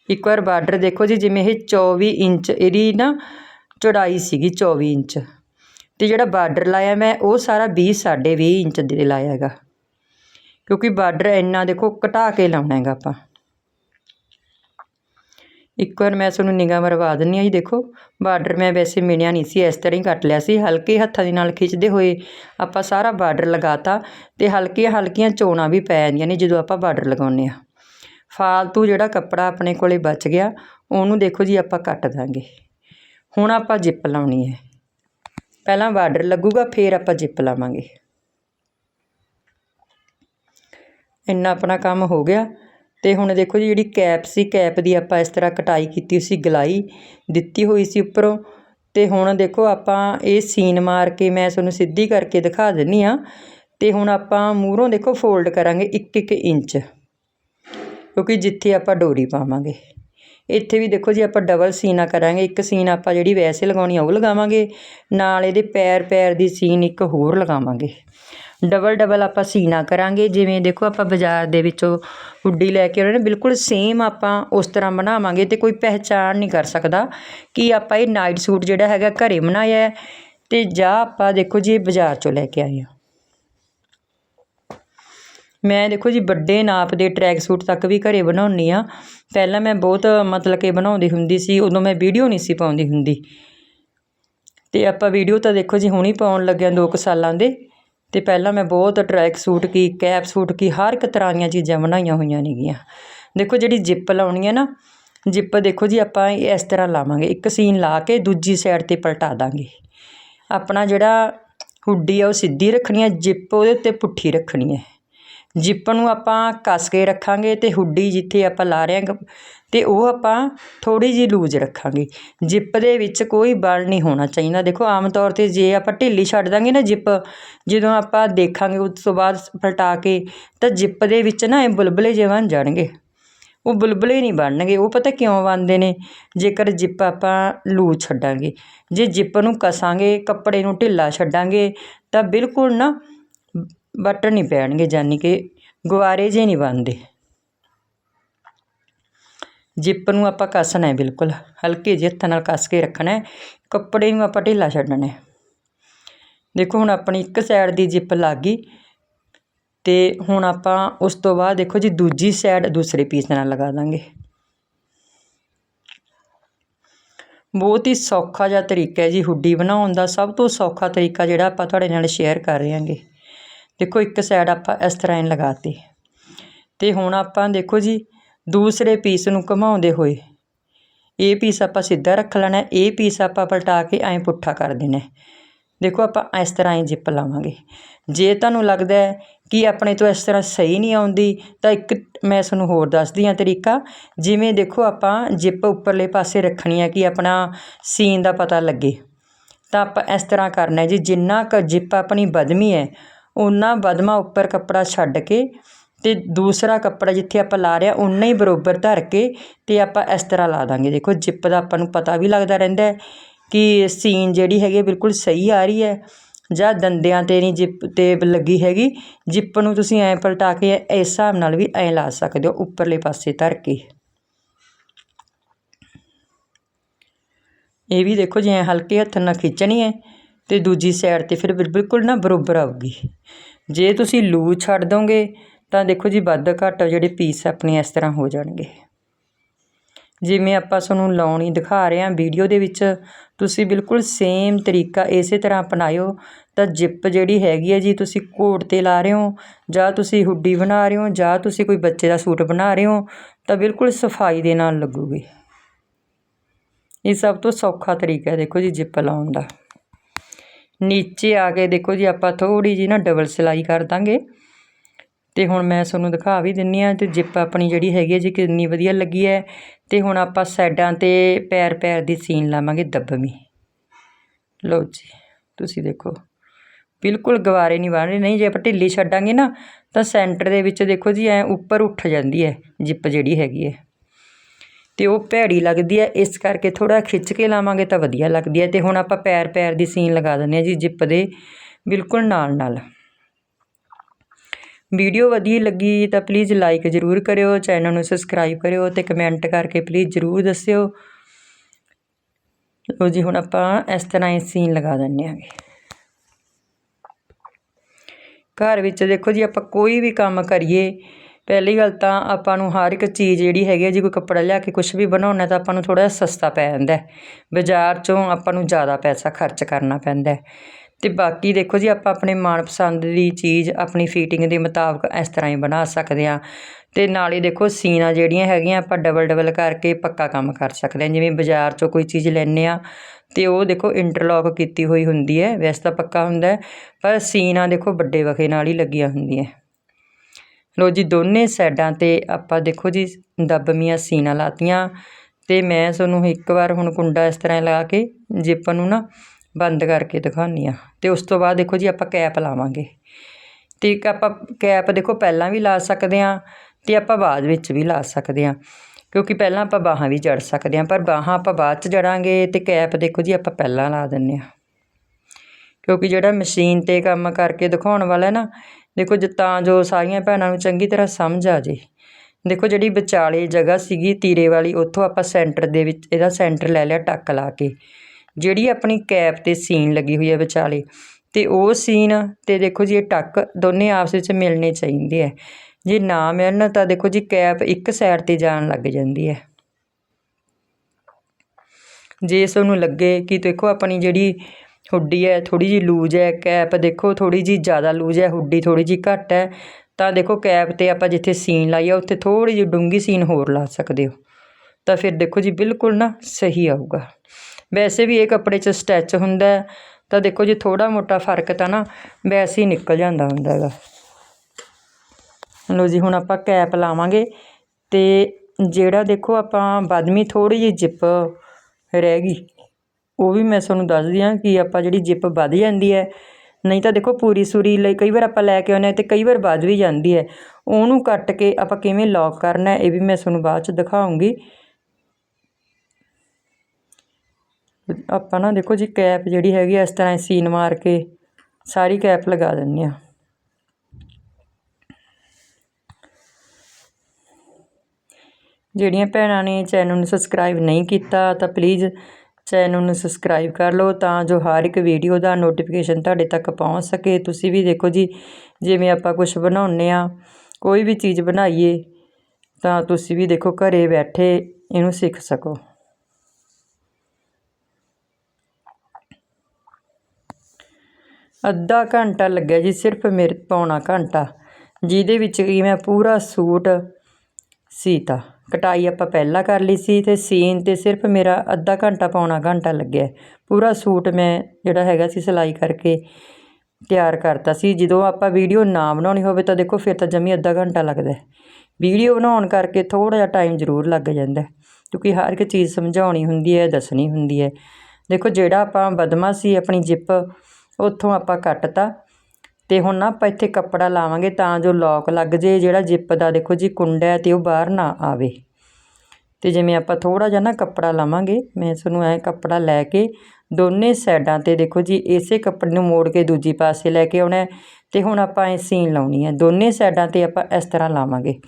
ਇੱਕ ਵਾਰ ਬਾਰਡਰ ਦੇਖੋ ਜੀ, ਜਿਵੇਂ ਇਹ 24 ਇੰਚ, ਇਹਦੀ ਨਾ ਚੌੜਾਈ ਸੀਗੀ 24 ਇੰਚ। ਤੇ ਜਿਹੜਾ ਬਾਰਡਰ ਲਾਇਆ ਮੈਂ, ਉਹ ਸਾਰਾ 20 ਸਾਢੇ 20 ਇੰਚ ਦੇ ਲਾਇਆ ਹੈਗਾ। ਕਿਉਂਕਿ ਬਾਰਡਰ ਇੰਨਾ ਦੇਖੋ ਘਟਾ ਕੇ ਲਾਉਣਾ ਹੈਗਾ ਆਪਾਂ। ਇੱਕ ਵਾਰ ਮੈਂ ਤੁਹਾਨੂੰ ਨਿਗਾਹ ਮਰਵਾ ਦਿੰਨੀ ਆ ਜੀ, ਦੇਖੋ। ਬਾਰਡਰ ਮੈਂ ਵੈਸੇ ਮਿਣਿਆ ਨਹੀਂ ਸੀ, ਇਸ ਤਰ੍ਹਾਂ ਹੀ ਕੱਟ ਲਿਆ ਸੀ। ਹਲਕੇ ਹੱਥਾਂ ਦੇ ਨਾਲ ਖਿੱਚਦੇ ਹੋਏ ਆਪਾਂ ਸਾਰਾ ਬਾਰਡਰ ਲਗਾਤਾ ਤੇ ਹਲਕੀਆਂ ਹਲਕੀਆਂ ਚੋਣਾਂ ਵੀ ਪੈ ਜਾਂਦੀਆਂ ਨੇ ਜਦੋਂ ਆਪਾਂ ਬਾਰਡਰ ਲਗਾਉਂਦੇ ਆ ਫਾਲਤੂ ਜਿਹੜਾ ਕੱਪੜਾ ਆਪਣੇ ਕੋਲੇ ਬਚ ਗਿਆ, ਉਹਨੂੰ ਦੇਖੋ ਜੀ ਆਪਾਂ ਕੱਟ ਦਾਂਗੇ। ਹੁਣ ਆਪਾਂ ਜਿੱਪ ਲਾਉਣੀ ਹੈ। ਪਹਿਲਾਂ ਬਾਰਡਰ ਲੱਗੂਗਾ, ਫਿਰ ਆਪਾਂ ਜਿੱਪ ਲਾਵਾਂਗੇ। ਇੰਨਾ ਆਪਣਾ ਕੰਮ ਹੋ ਗਿਆ। ਤੇ ਹੁਣ ਦੇਖੋ ਜੀ, ਜਿਹੜੀ ਕੈਪ ਸੀ, ਕੈਪ ਦੀ ਆਪਾਂ ਇਸ ਤਰ੍ਹਾਂ ਕਟਾਈ ਕੀਤੀ ਸੀ, ਗਲਾਈ ਦਿੱਤੀ ਹੋਈ ਸੀ ਉੱਪਰੋਂ। ਤੇ ਹੁਣ ਦੇਖੋ ਆਪਾਂ ਇਹ ਸੀਨ ਮਾਰ ਕੇ ਮੈਂ ਤੁਹਾਨੂੰ ਸਿੱਧੀ ਕਰਕੇ ਦਿਖਾ ਦਿੰਨੀ ਆ। ਤੇ ਹੁਣ ਆਪਾਂ ਮੂਹਰੋਂ ਦੇਖੋ ਫੋਲਡ ਕਰਾਂਗੇ 1-1 ਇੰਚ। ਕਿਉਂਕਿ ਜਿੱਥੇ ਆਪਾਂ ਡੋਰੀ ਪਾਵਾਂਗੇ। ਇੱਥੇ ਵੀ ਦੇਖੋ ਜੀ ਆਪਾਂ ਡਬਲ ਸੀਨਾ ਕਰਾਂਗੇ। ਇੱਕ ਸੀਨ ਆਪਾਂ ਜਿਹੜੀ ਵੈਸੇ ਲਗਾਉਣੀ ਆ ਉਹ ਲਗਾਵਾਂਗੇ। ਨਾਲ ਇਹਦੇ ਪੈਰ ਪੈਰ ਦੀ ਸੀਨ ਇੱਕ ਹੋਰ ਲਗਾਵਾਂਗੇ। ਡਬਲ ਡਬਲ ਆਪਾਂ ਸੀਨਾ ਕਰਾਂਗੇ। ਜਿਵੇਂ ਦੇਖੋ ਆਪਾਂ ਬਾਜ਼ਾਰ ਦੇ ਵਿੱਚੋਂ ਹੁੱਡੀ ਲੈ ਕੇ ਉਹਨਾਂ ਨੇ, ਬਿਲਕੁਲ ਸੇਮ ਆਪਾਂ ਉਸ ਤਰ੍ਹਾਂ ਬਣਾਵਾਂਗੇ ਤੇ ਕੋਈ ਪਹਿਚਾਣ ਨਹੀਂ ਕਰ ਸਕਦਾ ਕਿ ਆਪਾਂ ਇਹ ਨਾਈਟ ਸੂਟ ਜਿਹੜਾ ਹੈਗਾ ਘਰੇ ਬਣਾਇਆ ਹੈ। ਤੇ ਜਾਂ ਆਪਾਂ ਦੇਖੋ ਜੀ ਇਹ ਬਾਜ਼ਾਰ ਚੋਂ ਲੈ ਕੇ ਆਏ ਆ ਮੈਂ ਦੇਖੋ ਜੀ ਵੱਡੇ ਨਾਪ ਦੇ ਟਰੈਕ ਸੂਟ ਤੱਕ ਵੀ ਘਰੇ ਬਣਾਉਣੀ ਆ ਪਹਿਲਾਂ ਮੈਂ ਬਹੁਤ ਮਤਲਬ ਕਿ ਬਣਾਉਂਦੀ ਹੁੰਦੀ ਸੀ, ਉਦੋਂ ਮੈਂ ਵੀਡੀਓ ਨਹੀਂ ਸੀ ਪਾਉਂਦੀ ਹੁੰਦੀ। ਤੇ ਆਪਾਂ ਵੀਡੀਓ ਤਾਂ ਦੇਖੋ ਜੀ ਹੁਣੀ ਪਾਉਣ ਲੱਗਿਆ 2 ਕੁ ਸਾਲਾਂ ਦੇ। ਅਤੇ ਪਹਿਲਾਂ ਮੈਂ ਬਹੁਤ ਟਰੈਕ ਸੂਟ ਕੀ ਕੈਪ ਸੂਟ ਕੀ, ਹਰ ਇੱਕ ਤਰ੍ਹਾਂ ਦੀਆਂ ਚੀਜ਼ਾਂ ਬਣਾਈਆਂ ਹੋਈਆਂ ਨੇਗੀਆਂ। ਦੇਖੋ ਜਿਹੜੀ ਜਿੱਪ ਲਾਉਣੀ ਹੈ ਨਾ ਜਿੱਪ ਦੇਖੋ ਜੀ ਆਪਾਂ ਇਸ ਤਰ੍ਹਾਂ ਲਾਵਾਂਗੇ। ਇੱਕ ਸੀਨ ਲਾ ਕੇ ਦੂਜੀ ਸਾਈਡ ਤੇ ਪਲਟਾ ਦਾਂਗੇ। ਆਪਣਾ ਜਿਹੜਾ ਹੁੱਡੀ ਆ ਉਹ ਸਿੱਧੀ ਰੱਖਣੀ ਹੈ ਜਿੱਪ ਉਹਦੇ ਉੱਤੇ ਪੁੱਠੀ ਰੱਖਣੀ ਹੈ। ਜਿੱਪ ਨੂੰ ਆਪਾਂ ਕੱਸ ਕੇ ਰੱਖਾਂਗੇ ਤੇ ਹੁੱਡੀ ਜਿੱਥੇ ਆਪਾਂ ਲਾ ਰਹੇ ਹਾਂ ਤੇ ਉਹ ਆਪਾਂ ਥੋੜੀ ਜਿਹੀ ਲੂਜ਼ ਰੱਖਾਂਗੇ। ਜਿੱਪ ਦੇ ਵਿੱਚ ਕੋਈ ਬਲ ਨਹੀਂ ਹੋਣਾ ਚਾਹੀਦਾ। ਦੇਖੋ, ਆਮ ਤੌਰ ਤੇ ਜੇ ਆਪਾਂ ਢਿੱਲੀ ਛੱਡ ਦਾਂਗੇ ਨਾ ਜਿੱਪ, ਜਦੋਂ ਆਪਾਂ ਦੇਖਾਂਗੇ, ਉਸ ਤੋਂ ਬਾਅਦ ਪਲਟਾ ਕੇ, ਤਾਂ ਜਿੱਪ ਦੇ ਵਿੱਚ ਨਾ ਇਹ ਬੁਲਬਲੇ ਜਿਹੇ ਬਣ ਜਾਣਗੇ। ਉਹ ਬੁਲਬਲੇ ਨਹੀਂ ਬਣਨਗੇ। ਉਹ ਪਤਾ ਕਿਉਂ ਬਣਦੇ ਨੇ? ਜੇਕਰ ਜਿੱਪ ਆਪਾਂ ਲੂਜ਼ ਛੱਡਾਂਗੇ। ਜੇ ਜਿੱਪ ਨੂੰ ਕਸਾਂਗੇ, ਕੱਪੜੇ ਨੂੰ ਢਿੱਲਾ ਛੱਡਾਂਗੇ, ਤਾਂ ਬਿਲਕੁਲ ਨਾ ਬਟਨ ਨਹੀਂ ਪੈਣਗੇ ਯਾਨੀ ਕਿ ਗੁਵਾਰੇ ਜੇ ਨਹੀਂ ਬਣਦੇ। ਜਿੱਪ ਨੂੰ ਆਪਾਂ ਕੱਸਣਾ ਹੈ ਬਿਲਕੁਲ, ਹਲਕੇ ਜਿਹੇ ਹੱਥ ਨਾਲ ਕੱਸ ਕੇ ਰੱਖਣਾ ਹੈ, ਕੱਪੜੇ ਨੂੰ ਆਪਾਂ ਢਿੱਲਾ ਛੱਡਣਾ ਹੈ। ਦੇਖੋ ਹੁਣ ਆਪਣੀ ਇੱਕ ਸਾਈਡ ਦੀ ਜਿੱਪ ਲੱਗ ਗਈ ਤੇ ਹੁਣ ਆਪਾਂ ਉਸ ਤੋਂ ਬਾਅਦ ਦੇਖੋ ਜੀ ਦੂਜੀ ਸਾਈਡ ਦੂਸਰੇ ਪੀਸ ਨਾਲ ਲਗਾ ਦਾਂਗੇ। ਬਹੁਤ ਹੀ ਸੌਖਾ ਜਿਹਾ ਤਰੀਕਾ ਹੈ ਜੀ ਹੁੱਡੀ ਬਣਾਉਣ ਦਾ, ਸਭ ਤੋਂ ਸੌਖਾ ਤਰੀਕਾ ਜਿਹੜਾ ਆਪਾਂ ਤੁਹਾਡੇ ਨਾਲ ਸ਼ੇਅਰ ਕਰ ਰਹੇ ਹਾਂਗੇ। ਦੇਖੋ ਇੱਕ ਸਾਈਡ ਆਪਾਂ ਇਸ ਤਰ੍ਹਾਂ ਹੀ ਲਗਾਤੀ। ਤੇ ਹੁਣ ਆਪਾਂ ਦੇਖੋ ਜੀ, ਦੂਸਰੇ ਪੀਸ ਨੂੰ ਘੁਮਾਉਂਦੇ ਹੋਏ, ਇਹ ਪੀਸ ਆਪਾਂ ਸਿੱਧਾ ਰੱਖ ਲੈਣਾ, ਇਹ ਪੀਸ ਆਪਾਂ ਪਲਟਾ ਕੇ ਐਂ ਪੁੱਠਾ ਕਰ ਦੇਣਾ। ਦੇਖੋ ਆਪਾਂ ਇਸ ਤਰ੍ਹਾਂ ਹੀ ਜਿੱਪ ਲਾਵਾਂਗੇ। ਜੇ ਤੁਹਾਨੂੰ ਲੱਗਦਾ ਹੈ ਕਿ ਆਪਣੇ ਤੋਂ ਇਸ ਤਰ੍ਹਾਂ ਸਹੀ ਨਹੀਂ ਆਉਂਦੀ, ਤਾਂ ਇੱਕ ਮੈਂ ਤੁਹਾਨੂੰ ਹੋਰ ਦੱਸਦੀ ਹਾਂ ਤਰੀਕਾ। ਜਿਵੇਂ ਦੇਖੋ ਆਪਾਂ ਜਿੱਪ ਉੱਪਰਲੇ ਪਾਸੇ ਰੱਖਣੀ ਹੈ ਕਿ ਆਪਣਾ ਸੀਨ ਦਾ ਪਤਾ ਲੱਗੇ। ਤਾਂ ਆਪਾਂ ਇਸ ਤਰ੍ਹਾਂ ਕਰਨਾ ਜੀ, ਜਿੰਨਾ ਕੁ ਜਿੱਪ ਆਪਣੀ ਵਧਮੀ ਹੈ ਉਹਨਾਂ ਵਧਮਾ ਉੱਪਰ ਕੱਪੜਾ ਛੱਡ ਕੇ ਅਤੇ ਦੂਸਰਾ ਕੱਪੜਾ ਜਿੱਥੇ ਆਪਾਂ ਲਾ ਰਹੇ ਹਾਂ ਉਨਾ ਹੀ ਬਰੋਬਰ ਧਰ ਕੇ ਅਤੇ ਆਪਾਂ ਇਸ ਤਰ੍ਹਾਂ ਲਾ ਦਾਂਗੇ। ਦੇਖੋ, ਜਿੱਪ ਦਾ ਆਪਾਂ ਨੂੰ ਪਤਾ ਵੀ ਲੱਗਦਾ ਰਹਿੰਦਾ ਕਿ ਸੀਨ ਜਿਹੜੀ ਹੈਗੀ ਬਿਲਕੁਲ ਸਹੀ ਆ ਰਹੀ ਹੈ ਜਾਂ ਦੰਦਿਆਂ ਤੇ ਨਹੀਂ ਜਿੱਪ ਤੇ ਲੱਗੀ ਹੈਗੀ। ਜਿੱਪ ਨੂੰ ਤੁਸੀਂ ਐਂ ਪਲਟਾ ਕੇ ਇਸ ਹਿਸਾਬ ਨਾਲ ਵੀ ਐਂ ਲਾ ਸਕਦੇ ਹੋ, ਉੱਪਰਲੇ ਪਾਸੇ ਧਰ ਕੇ। ਇਹ ਵੀ ਦੇਖੋ ਜਿਵੇਂ ਹਲਕੇ ਹੱਥ ਨਾਲ ਖਿੱਚਣੀ ਹੈ ਅਤੇ ਦੂਜੀ ਸਾਈਡ ਤੇ ਫਿਰ ਬਿਲਕੁਲ ਨਾ ਬਰੋਬਰ ਆਊਗੀ। ਜੇ ਤੁਸੀਂ ਲੂਜ਼ ਛੱਡ ਦੋਗੇ, ਤਾਂ ਦੇਖੋ ਜੀ ਵੱਧ ਘੱਟ ਜਿਹੜੇ ਪੀਸ ਆਪਣੇ ਇਸ ਤਰ੍ਹਾਂ ਹੋ ਜਾਣਗੇ। ਜਿਵੇਂ ਆਪਾਂ ਤੁਹਾਨੂੰ ਲਾਉਣੀ ਦਿਖਾ ਰਹੇ ਹਾਂ ਵੀਡੀਓ ਦੇ ਵਿੱਚ, ਤੁਸੀਂ ਬਿਲਕੁਲ ਸੇਮ ਤਰੀਕਾ ਇਸੇ ਤਰ੍ਹਾਂ ਅਪਣਾਇਓ, ਤਾਂ ਜਿੱਪ ਜਿਹੜੀ ਹੈਗੀ ਹੈ ਜੀ ਤੁਸੀਂ ਕੋਟ 'ਤੇ ਲਾ ਰਹੇ ਹੋ, ਜਾਂ ਤੁਸੀਂ ਹੁੱਡੀ ਬਣਾ ਰਹੇ ਹੋ, ਜਾਂ ਤੁਸੀਂ ਕੋਈ ਬੱਚੇ ਦਾ ਸੂਟ ਬਣਾ ਰਹੇ ਹੋ, ਤਾਂ ਬਿਲਕੁਲ ਸਫ਼ਾਈ ਦੇ ਨਾਲ ਲੱਗੂਗੀ। ਇਹ ਸਭ ਤੋਂ ਸੌਖਾ ਤਰੀਕਾ ਹੈ ਦੇਖੋ ਜੀ ਜਿੱਪ ਲਾਉਣ ਦਾ। ਨੀਚੇ ਆ ਕੇ ਦੇਖੋ ਜੀ, ਆਪਾਂ ਥੋੜੀ ਜੀ ਨਾ ਡਬਲ ਸਿਲਾਈ ਕਰ ਦਾਂਗੇ। ਤੇ ਹੁਣ ਮੈਂ ਤੁਹਾਨੂੰ ਦਿਖਾ ਵੀ ਦਿੰਨੀ ਆ, ਤੇ ਜਿੱਪ ਆਪਣੀ ਜਿਹੜੀ ਹੈਗੀ ਹੈ ਜੀ, ਕਿੰਨੀ ਵਧੀਆ ਲੱਗੀ ਹੈ ਤੇ ਹੁਣ ਆਪਾਂ ਸਾਈਡਾਂ ਤੇ ਪੈਰ ਪੈਰ ਦੀ ਸੀਨ ਲਾਵਾਂਗੇ ਦੱਬਵੀਂ। ਲਓ ਜੀ, ਤੁਸੀਂ ਦੇਖੋ। ਬਿਲਕੁਲ ਗਵਾਰੇ ਨਹੀਂ ਬਣ ਰਹੇ ਨਹੀਂ ਜੇ ਆਪਾਂ ਢਿੱਲੀ ਛੱਡਾਂਗੇ ਨਾ, ਤਾਂ ਸੈਂਟਰ ਦੇ ਵਿੱਚ ਦੇਖੋ ਜੀ, ਐ ਉੱਪਰ ਉੱਠ ਜਾਂਦੀ ਹੈ ਜਿੱਪ ਜਿਹੜੀ ਹੈਗੀ ਹੈ ਤੇ ਉਹ ਭੈੜੀ ਲੱਗਦੀ ਹੈ, ਇਸ ਕਰਕੇ ਥੋੜਾ ਖਿੱਚ ਕੇ ਲਾਵਾਂਗੇ ਤਾਂ ਵਧੀਆ ਲੱਗਦੀ ਹੈ ਤੇ ਹੁਣ ਆਪਾਂ ਪੈਰ ਪੈਰ ਦੀ ਸੀਨ ਲਗਾ ਦਿੰਦੇ ਆ ਜੀ ਜਿੱਪ ਦੇ, ਬਿਲਕੁਲ ਨਾਲ ਨਾਲ। ਵੀਡੀਓ ਵਧੀਆ ਲੱਗੀ ਤਾਂ ਪਲੀਜ਼ ਲਾਈਕ ਜ਼ਰੂਰ ਕਰਿਓ ਚੈਨਲ ਨੂੰ ਸਬਸਕ੍ਰਾਈਬ ਕਰਿਓ ਤੇ ਕਮੈਂਟ ਕਰਕੇ ਪਲੀਜ਼ ਜ਼ਰੂਰ ਦੱਸਿਓ। ਲੋ ਜੀ, ਹੁਣ ਆਪਾਂ ਇਸ ਤਰ੍ਹਾਂ ਹੀ ਸੀਨ ਲਗਾ ਦਿੰਨੇ ਆਂਗੇ ਘਰ ਵਿੱਚ ਦੇਖੋ ਜੀ, ਆਪਾਂ ਕੋਈ ਵੀ ਕੰਮ ਕਰੀਏ ਪਹਿਲੀ ਗੱਲ ਤਾਂ ਆਪਾਂ ਨੂੰ ਹਰ ਇੱਕ ਚੀਜ਼ ਜਿਹੜੀ ਹੈਗੀ ਹੈ ਜੀ ਕੋਈ ਕੱਪੜਾ ਲਿਆ ਕੇ ਕੁਛ ਵੀ ਬਣਾਉਣਾ ਤਾਂ ਆਪਾਂ ਨੂੰ ਥੋੜਾ ਸਸਤਾ ਪੈ ਜਾਂਦਾ ਬਾਜ਼ਾਰ 'ਚੋਂ ਆਪਾਂ ਨੂੰ ਜ਼ਿਆਦਾ ਪੈਸਾ ਖਰਚ ਕਰਨਾ ਪੈਂਦਾ ਅਤੇ ਬਾਕੀ ਦੇਖੋ ਜੀ, ਆਪਾਂ ਆਪਣੇ ਮਨਪਸੰਦ ਦੀ ਚੀਜ਼, ਆਪਣੀ ਫਿਟਿੰਗ ਦੇ ਮੁਤਾਬਕ ਇਸ ਤਰ੍ਹਾਂ ਹੀ ਬਣਾ ਸਕਦੇ ਹਾਂ। ਅਤੇ ਨਾਲੇ ਦੇਖੋ ਸੀਨਾ ਜਿਹੜੀਆਂ ਹੈਗੀਆਂ, ਆਪਾਂ ਡਬਲ ਡਬਲ ਕਰਕੇ ਪੱਕਾ ਕੰਮ ਕਰ ਸਕਦੇ ਹਾਂ। ਜਿਵੇਂ ਬਾਜ਼ਾਰ 'ਚੋਂ ਕੋਈ ਚੀਜ਼ ਲੈਂਦੇ ਆ ਅਤੇ ਉਹ ਦੇਖੋ ਇੰਟਰਲੌਕ ਕੀਤੀ ਹੋਈ ਹੁੰਦੀ ਹੈ, ਵੈਸੇ ਤਾਂ ਪੱਕਾ ਹੁੰਦਾ ਪਰ ਸੀਨਾ ਦੇਖੋ ਵੱਡੇ ਵਖੇ ਨਾਲ ਹੀ ਲੱਗੀਆਂ ਹੁੰਦੀਆਂ ਲਓ ਜੀ ਦੋਨੇ ਸਾਈਡਾਂ ਤੇ ਆਪਾਂ ਦੇਖੋ ਜੀ ਦੱਬਮੀਆਂ ਸੀਨਾਂ ਲਾਤੀਆਂ ਅਤੇ ਮੈਂ ਤੁਹਾਨੂੰ ਇੱਕ ਵਾਰ ਹੁਣ ਕੁੰਡਾ ਇਸ ਤਰ੍ਹਾਂ ਲਾ ਕੇ ਜਿੱਪ ਨੂੰ ਨਾ ਬੰਦ ਕਰਕੇ ਦਿਖਾਉਂਦੀ ਹਾਂ। ਅਤੇ ਉਸ ਤੋਂ ਬਾਅਦ ਦੇਖੋ ਜੀ ਆਪਾਂ ਕੈਪ ਲਾਵਾਂਗੇ। ਅਤੇ ਇੱਕ ਆਪਾਂ ਕੈਪ ਦੇਖੋ ਪਹਿਲਾਂ ਵੀ ਲਾ ਸਕਦੇ ਹਾਂ ਅਤੇ ਆਪਾਂ ਬਾਅਦ ਵਿੱਚ ਵੀ ਲਾ ਸਕਦੇ ਹਾਂ। ਕਿਉਂਕਿ ਪਹਿਲਾਂ ਆਪਾਂ ਬਾਹਾਂ ਵੀ ਜੜ ਸਕਦੇ ਹਾਂ, ਪਰ ਬਾਹਾਂ ਆਪਾਂ ਬਾਅਦ ਚ ਜੜਾਂਗੇ ਅਤੇ ਕੈਪ ਦੇਖੋ ਜੀ ਆਪਾਂ ਪਹਿਲਾਂ ਲਾ ਦਿੰਦੇ ਹਾਂ। ਕਿਉਂਕਿ ਜਿਹੜਾ ਮਸ਼ੀਨ ਤੇ ਕੰਮ ਕਰਕੇ ਦਿਖਾਉਣ ਵਾਲਾ ਨਾ ਦੇਖੋ, ਜ ਤਾਂ ਜੋ ਸਾਰੀਆਂ ਭੈਣਾਂ ਨੂੰ ਚੰਗੀ ਤਰ੍ਹਾਂ ਸਮਝ ਆ ਜੇ। ਦੇਖੋ, ਜਿਹੜੀ ਵਿਚਾਲੇ ਜਗ੍ਹਾ ਸੀਗੀ ਤੀਰੇ ਵਾਲੀ, ਉੱਥੋਂ ਆਪਾਂ ਸੈਂਟਰ ਦੇ ਵਿੱਚ, ਇਹਦਾ ਸੈਂਟਰ ਲੈ ਲਿਆ ਟੱਕ ਲਾ ਕੇ। ਜਿਹੜੀ ਆਪਣੀ ਕੈਪ ਤੇ ਸੀਨ ਲੱਗੀ ਹੋਈ ਹੈ ਵਿਚਾਲੇ, ਤੇ ਉਹ ਸੀਨ ਤੇ ਦੇਖੋ ਜੀ, ਇਹ ਟੱਕ ਦੋਨੇ ਆਪਸ ਵਿੱਚ ਮਿਲਣੇ ਚਾਹੀਦੇ ਆ। ਜੇ ਨਾ ਮਿਲਣ, ਤਾਂ ਦੇਖੋ ਜੀ, ਕੈਪ ਇੱਕ ਸਾਈਡ ਤੇ ਜਾਣ ਲੱਗ ਜਾਂਦੀ ਹੈ ਜੇ ਇਸ ਨੂੰ ਲੱਗੇ ਕਿ ਦੇਖੋ, ਆਪਣੀ ਜਿਹੜੀ ਹੁੱਡੀ ਹੈ, ਥੋੜ੍ਹੀ ਜਿਹੀ ਲੂਜ ਹੈ, ਕੈਪ ਦੇਖੋ, ਥੋੜ੍ਹੀ ਜਿਹੀ ਜ਼ਿਆਦਾ ਲੂਜ ਹੈ, ਹੁੱਡੀ ਥੋੜ੍ਹੀ ਜਿਹੀ ਘੱਟ ਹੈ। ਤਾਂ ਦੇਖੋ, ਕੈਪ ਤੇ ਆਪਾਂ ਜਿੱਥੇ ਸੀਨ ਲਾਈ ਆ, ਉੱਥੇ ਥੋੜ੍ਹੀ ਜਿਹੀ ਡੂੰਘੀ ਸੀਨ ਹੋਰ ਲਾ ਸਕਦੇ ਹੋ। ਤਾਂ ਫਿਰ ਦੇਖੋ ਜੀ, ਬਿਲਕੁਲ ਨਾ ਸਹੀ ਆਊਗਾ। ਵੈਸੇ ਵੀ ਇਹ ਕੱਪੜੇ 'ਚ ਸਟੈਚ ਹੁੰਦਾ ਤਾਂ ਦੇਖੋ ਜੀ ਥੋੜ੍ਹਾ ਮੋਟਾ ਫ਼ਰਕ ਤਾਂ ਨਾ ਵੈਸੇ ਹੀ ਨਿਕਲ ਜਾਂਦਾ ਹੁੰਦਾ ਹੈਗਾ। ਲੋ ਜੀ, ਹੁਣ ਆਪਾਂ ਕੈਪ ਲਾਵਾਂਗੇ ਤੇ ਜਿਹੜਾ ਦੇਖੋ ਆਪਾਂ ਬਦਮੀ ਥੋੜੀ ਜਿਹੀ ਜਿੱਪ ਰਹਿ ਗਈ। ਉਹ ਵੀ ਮੈਂ ਤੁਹਾਨੂੰ ਦੱਸਦੀ ਹਾਂ ਕਿ ਆਪਾਂ ਜਿਹੜੀ ਜਿੱਪ ਵੱਧ ਜਾਂਦੀ ਹੈ, ਨਹੀਂ ਤਾਂ ਦੇਖੋ ਪੂਰੀ ਸੂਰੀ ਲਈ ਕਈ ਵਾਰ ਆਪਾਂ ਲੈ ਕੇ ਆਉਂਦੇ ਹਾਂ ਅਤੇ ਕਈ ਵਾਰ ਵੱਧ ਵੀ ਜਾਂਦੀ ਹੈ। ਉਹਨੂੰ ਕੱਟ ਕੇ ਆਪਾਂ ਕਿਵੇਂ ਲੌਕ ਕਰਨਾ ਇਹ ਵੀ ਮੈਂ ਤੁਹਾਨੂੰ ਬਾਅਦ ਚ ਦਿਖਾਉਂਗੀ। ਆਪਾਂ ਨਾ ਦੇਖੋ ਜੀ ਕੈਪ ਜਿਹੜੀ ਹੈਗੀ ਇਸ ਤਰ੍ਹਾਂ ਸੀਨ ਮਾਰ ਕੇ ਸਾਰੀ ਕੈਪ ਲਗਾ ਦਿੰਦੇ ਆ ਜਿਹੜੀਆਂ ਭੈਣਾਂ ਨੇ ਚੈਨਲ ਨੂੰ ਸਬਸਕ੍ਰਾਈਬ ਨਹੀਂ ਕੀਤਾ ਤਾਂ ਪਲੀਜ਼ ਚੈਨਲ ਨੂੰ ਸਬਸਕ੍ਰਾਈਬ ਕਰ ਲਓ ਤਾਂ ਜੋ ਹਰ ਇੱਕ ਵੀਡੀਓ ਦਾ ਨੋਟੀਫਿਕੇਸ਼ਨ ਤੁਹਾਡੇ ਤੱਕ ਪਹੁੰਚ ਸਕੇ। ਤੁਸੀਂ ਵੀ ਦੇਖੋ ਜੀ, ਜਿਵੇਂ ਆਪਾਂ ਕੁਝ ਬਣਾਉਨੇ ਆ ਕੋਈ ਵੀ ਚੀਜ਼ ਬਣਾਈਏ, ਤਾਂ ਤੁਸੀਂ ਵੀ ਦੇਖੋ ਘਰੇ ਬੈਠੇ ਇਹਨੂੰ ਸਿੱਖ ਸਕੋ। ਅੱਧਾ ਘੰਟਾ ਲੱਗਿਆ ਜੀ, ਸਿਰਫ ਮੇਰੇ, ਪੌਣਾ ਘੰਟਾ, ਜਿਹਦੇ ਵਿੱਚ ਕਿ ਮੈਂ ਪੂਰਾ ਸੂਟ ਸੀਤਾ। ਕਟਾਈ ਆਪਾਂ ਪਹਿਲਾਂ ਕਰ ਲਈ ਸੀ ਤੇ ਸੀਨ ਤੇ ਸਿਰਫ ਮੇਰਾ ਅੱਧਾ ਘੰਟਾ ਪੌਣਾ ਘੰਟਾ ਲੱਗਿਆ। ਪੂਰਾ ਸੂਟ ਮੈਂ ਜਿਹੜਾ ਹੈਗਾ ਸੀ ਸਿਲਾਈ ਕਰਕੇ ਤਿਆਰ ਕਰਤਾ ਸੀ। ਜਦੋਂ ਆਪਾਂ ਵੀਡੀਓ ਨਾ ਬਣਾਉਣੀ ਹੋਵੇ ਤਾਂ ਦੇਖੋ ਫਿਰ ਤਾਂ ਜਮੀ ਅੱਧਾ ਘੰਟਾ ਲੱਗਦਾ ਵੀਡੀਓ ਬਣਾਉਣ ਕਰਕੇ ਥੋੜਾ ਜਿਹਾ ਟਾਈਮ ਜ਼ਰੂਰ ਲੱਗ ਜਾਂਦਾ ਕਿਉਂਕਿ ਹਰ ਇੱਕ ਚੀਜ਼ ਸਮਝਾਉਣੀ ਹੁੰਦੀ ਹੈ, ਦੱਸਣੀ ਹੁੰਦੀ ਹੈ। ਦੇਖੋ ਜਿਹੜਾ ਆਪਾਂ ਬਦਮਾ ਸੀ ਆਪਣੀ ਜਿੱਪ ਉੱਥੋਂ ਆਪਾਂ ਕੱਟਤਾ ਅਤੇ ਹੁਣ ਨਾ ਆਪਾਂ ਇੱਥੇ ਕੱਪੜਾ ਲਾਵਾਂਗੇ ਤਾਂ ਜੋ ਲੋਕ ਲੱਗ ਜੇ, ਜਿਹੜਾ ਜਿੱਪ ਦਾ ਦੇਖੋ ਜੀ ਕੁੰਡਾ ਹੈ ਅਤੇ ਉਹ ਬਾਹਰ ਨਾ ਆਵੇ। ਅਤੇ ਜਿਵੇਂ ਆਪਾਂ ਥੋੜ੍ਹਾ ਜਿਹਾ ਨਾ ਕੱਪੜਾ ਲਾਵਾਂਗੇ, ਮੈਂ ਤੁਹਾਨੂੰ ਐ ਕੱਪੜਾ ਲੈ ਕੇ ਦੋਨੇ ਸਾਈਡਾਂ ਤੇ ਦੇਖੋ ਜੀ ਇਸੇ ਕੱਪੜੇ ਨੂੰ ਮੋੜ ਕੇ ਦੂਜੀ ਪਾਸੇ ਲੈ ਕੇ ਆਉਣਾ ਤੇ ਹੁਣ ਆਪਾਂ ਇਹ ਸੀਨ ਲਾਉਣੀ ਹੈ। ਦੋਨੇ ਸਾਈਡਾਂ ਤੇ ਆਪਾਂ ਇਸ ਤਰ੍ਹਾਂ ਲਾਵਾਂਗੇ।